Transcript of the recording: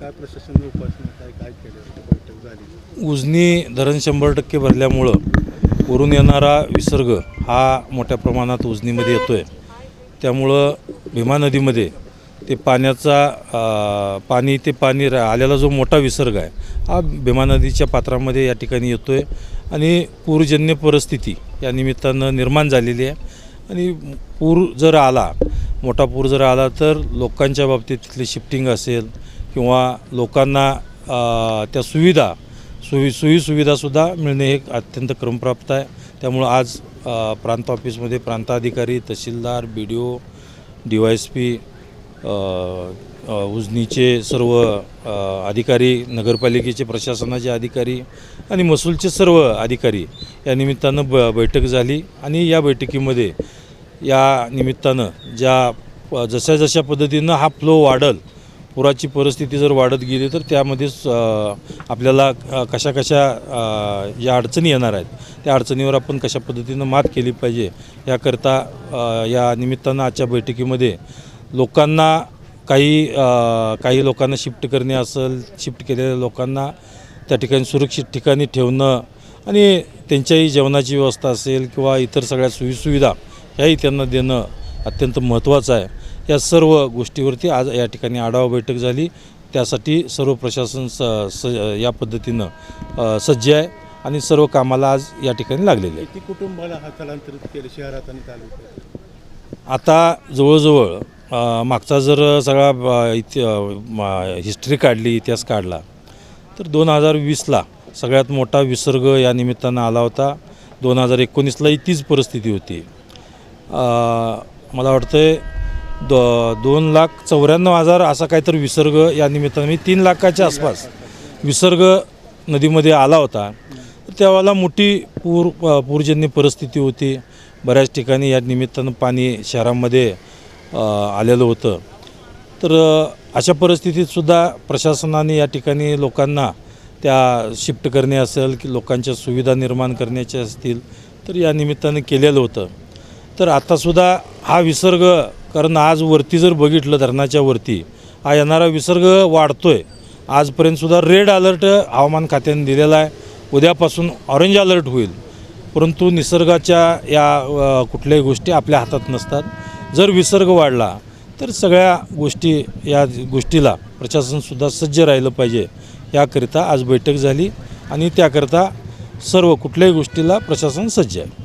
काय प्रशासन उपासना काय काय केलं? बैठक झाली. उजनी धरण शंभर टक्के भरल्यामुळं वरून येणारा विसर्ग हा मोठ्या प्रमाणात उजनीमध्ये येतो आहे त्यामुळं भीमा नदीमध्ये ते पाण्याचा पाणी ते पाणी रा- आलेला जो मोठा विसर्ग आहे हा भीमा नदीच्या पात्रामध्ये या ठिकाणी येतो आहे आणि पूरजन्य परिस्थिती या निमित्तानं निर्माण झालेली आहे. आणि पूर जर आला मोठा पूर जर आला तर लोकांच्या बाबतीत तिथली शिफ्टिंग असेल किंवा लोकांना त्या सुविधा सोयी सोयीसुविधासुद्धा मिळणे हे अत्यंत क्रमप्राप्त आहे. त्यामुळं आज प्रांत ऑफिसमध्ये प्रांताधिकारी तहसीलदार B D O D Y S P उजनीचे सर्व अधिकारी नगरपालिकेचे प्रशासनाचे अधिकारी आणि महसूलचे सर्व अधिकारी या निमित्तानं ब बैठक झाली आणि या बैठकीमध्ये या निमित्तानं ज्या प- जशा जशा पद्धतीनं हा फ्लो वाढल पुराची परिस्थिती जर वाढत गेली तर त्यामध्येच आपल्याला कशा कशा या अडचणी येणार आहेत त्या अडचणीवर आपण कशा पद्धतीनं मात केली पाहिजे याकरता या निमित्तानं आजच्या बैठकीमध्ये लोकांना काही काही लोकांना शिफ्ट करणे असेल शिफ्ट केलेल्या लोकांना त्या ठिकाणी सुरक्षित ठिकाणी ठेवणं आणि त्यांच्याही जेवणाची व्यवस्था असेल किंवा इतर सगळ्या सोयीसुविधा ह्याही त्यांना देणं अत्यंत महत्त्वाचं आहे. या सर्व गोष्टीवरती आज या ठिकाणी आढावा बैठक झाली. त्यासाठी सर्व प्रशासन स स या पद्धतीनं सज्ज आहे आणि सर्व कामाला आज या ठिकाणी लागलेले आहे कुटुंबाला हा स्थलांतरित केलं शहरात आणि तालुक्यात? आता जवळजवळ मागचा जर सगळा इति हिस्ट्री काढली इतिहास काढला तर दोन हजार वीसला सगळ्यात मोठा विसर्ग या निमित्तानं आला होता. दोन हजार एकोणीसलाही तीच परिस्थिती होती. मला वाटतं दो दोन लाख चौऱ्याण्णव हजार असा काहीतरी विसर्ग या निमित्तानं मी तीन लाखाच्या आसपास विसर्ग नदीमध्ये आला होता. तर त्यावेळेला मोठी पूर पूरजन्य परिस्थिती होती. बऱ्याच ठिकाणी या निमित्तानं पाणी शहरामध्ये आलेलं होतं. तर अशा परिस्थितीतसुद्धा प्रशासनाने या ठिकाणी लोकांना त्या शिफ्ट करणे असेल की लोकांच्या सुविधा निर्माण करण्याच्या असतील तर या निमित्तानं केलेलं होतं. तर आत्तासुद्धा हा विसर्ग कारण आज वरती जर बघितलं धरणाच्या वरती हा येणारा विसर्ग वाढतो आहे आजपर्यंतसुद्धा रेड अलर्ट हवामान खात्याने दिलेला आहे. उद्यापासून ऑरेंज अलर्ट होईल. परंतु निसर्गाच्या या कुठल्याही गोष्टी आपल्या हातात नसतात. जर विसर्ग वाढला तर सगळ्या गोष्टी या गोष्टीला प्रशासनसुद्धा सज्ज राहिलं पाहिजे. याकरिता आज बैठक झाली आणि त्याकरिता सर्व कुठल्याही गोष्टीला प्रशासन सज्ज आहे.